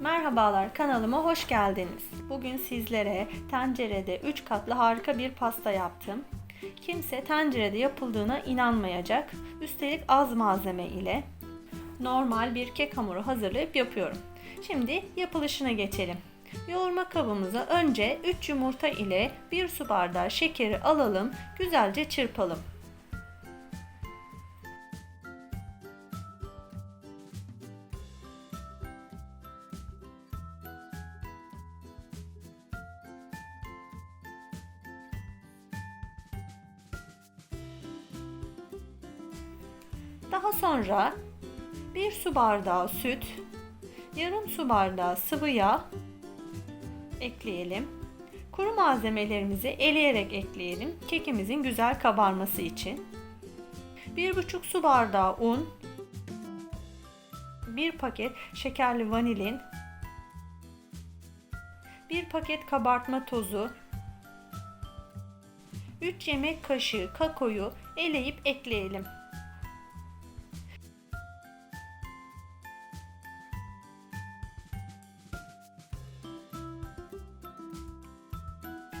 Merhabalar kanalıma hoş geldiniz. Bugün sizlere tencerede 3 katlı harika bir pasta yaptım. Kimse tencerede yapıldığına inanmayacak. Üstelik az malzeme ile normal bir kek hamuru hazırlayıp yapıyorum. Şimdi yapılışına geçelim. Yoğurma kabımıza önce 3 yumurta ile 1 su bardağı şekeri alalım, güzelce çırpalım. Daha sonra 1 su bardağı süt, yarım su bardağı sıvı yağ ekleyelim. Kuru malzemelerimizi eleyerek ekleyelim. Kekimizin güzel kabarması için. 1,5 su bardağı un, 1 paket şekerli vanilin, 1 paket kabartma tozu, 3 yemek kaşığı kakaoyu eleyip ekleyelim.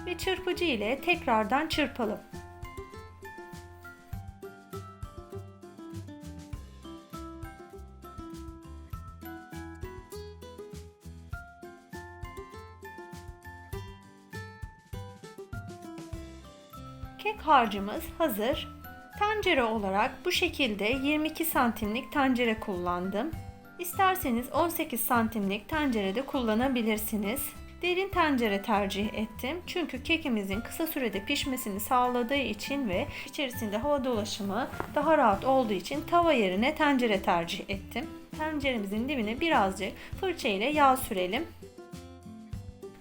Ve çırpıcı ile tekrardan çırpalım. Kek harcımız hazır. Tencere olarak bu şekilde 22 santimlik tencere kullandım. İsterseniz 18 santimlik tencerede kullanabilirsiniz. Derin tencere tercih ettim. Çünkü kekimizin kısa sürede pişmesini sağladığı için ve içerisinde hava dolaşımı daha rahat olduğu için tava yerine tencere tercih ettim. Tenceremizin dibine birazcık fırça ile yağ sürelim.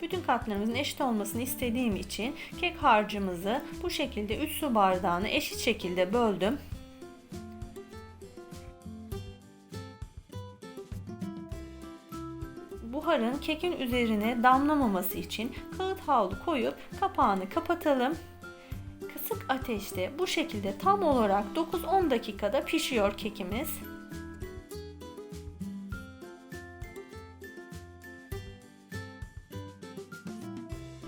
Bütün katlarımızın eşit olmasını istediğim için kek harcımızı bu şekilde 3 su bardağını eşit şekilde böldüm. Buharın kekin üzerine damlamaması için kağıt havlu koyup kapağını kapatalım. Kısık ateşte bu şekilde tam olarak 9-10 dakikada pişiyor kekimiz.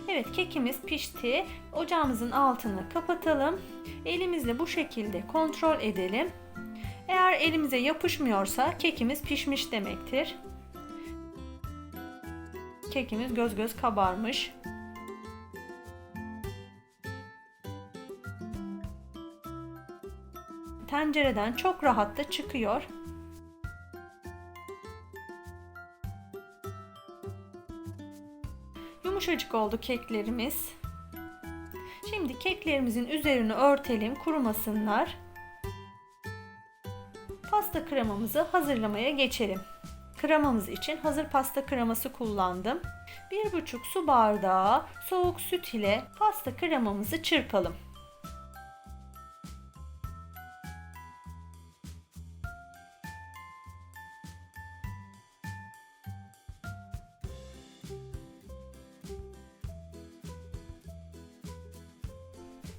Evet kekimiz pişti. Ocağımızın altını kapatalım. Elimizle bu şekilde kontrol edelim. Eğer elimize yapışmıyorsa kekimiz pişmiş demektir. Kekimiz göz göz kabarmış. Tencereden çok rahat da çıkıyor. Yumuşacık oldu keklerimiz. Şimdi keklerimizin üzerini örtelim kurumasınlar. Pasta kremamızı hazırlamaya geçelim. Kremamız için hazır pasta kreması kullandım. 1,5 su bardağı soğuk süt ile pasta kremamızı çırpalım.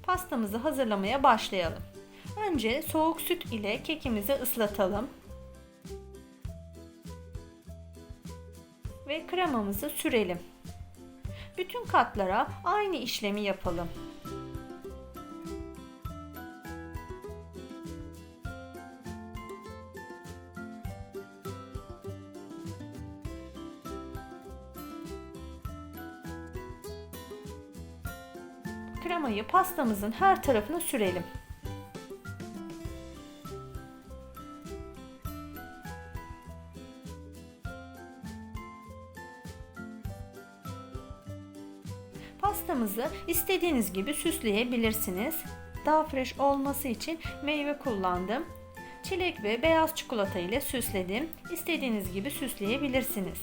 Pastamızı hazırlamaya başlayalım. Önce soğuk süt ile kekimizi ıslatalım. Ve kremamızı sürelim. Bütün katlara aynı işlemi yapalım. Kremayı pastamızın her tarafına sürelim. Pastamızı istediğiniz gibi süsleyebilirsiniz. Daha fresh olması için meyve kullandım. Çilek ve beyaz çikolata ile süsledim. İstediğiniz gibi süsleyebilirsiniz.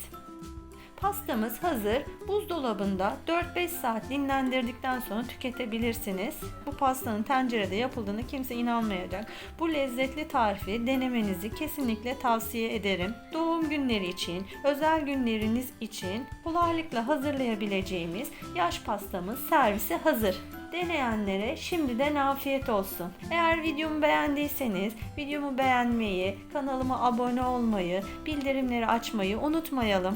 Pastamız hazır. Buzdolabında 4-5 saat dinlendirdikten sonra tüketebilirsiniz. Bu pastanın tencerede yapıldığını kimse inanmayacak. Bu lezzetli tarifi denemenizi kesinlikle tavsiye ederim. Doğum günleri için, özel günleriniz için kolaylıkla hazırlayabileceğimiz yaş pastamız servise hazır. Deneyenlere şimdiden afiyet olsun. Eğer videomu beğendiyseniz videomu beğenmeyi, kanalıma abone olmayı, bildirimleri açmayı unutmayalım.